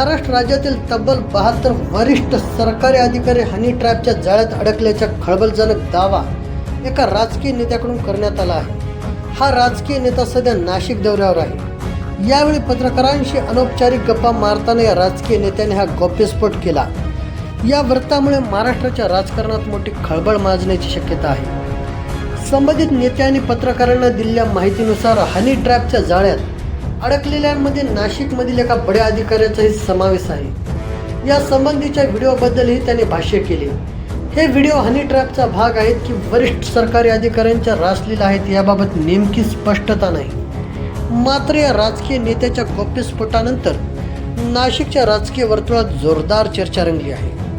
महाराष्ट्र राज्यातील तब्बल बहात्तर वरिष्ठ सरकारी अधिकारी हनी ट्रॅपच्या जाळ्यात अडकल्याचा खळबळजनक दावा एका राजकीय नेत्याकडून करण्यात आला आहे. हा राजकीय नेता सध्या नाशिक दौऱ्यावर आहे. यावेळी पत्रकारांशी अनौपचारिक गप्पा मारताना या राजकीय नेत्याने हा गौप्यस्फोट केला. या वृत्तामुळे महाराष्ट्राच्या राजकारणात मोठी खळबळ माजण्याची शक्यता आहे. संबंधित नेत्यांनी पत्रकारांना दिलेल्या माहितीनुसार हनी ट्रॅपच्या जाळ्यात अडकलेल्यांमध्ये नाशिकमधील एका बड्या अधिकाऱ्याचाही समावेश आहे. या संबंधीच्या व्हिडिओबद्दलही त्याने भाष्य केले. हे व्हिडिओ हनी ट्रॅपचा भाग आहेत की वरिष्ठ सरकारी अधिकाऱ्यांच्या रासलीला आहेत याबाबत नेमकी स्पष्टता नाही. मात्र या राजकीय नेत्याच्या गोप्यस्फोटानंतर नाशिकच्या राजकीय वर्तुळात जोरदार चर्चा रंगली आहे.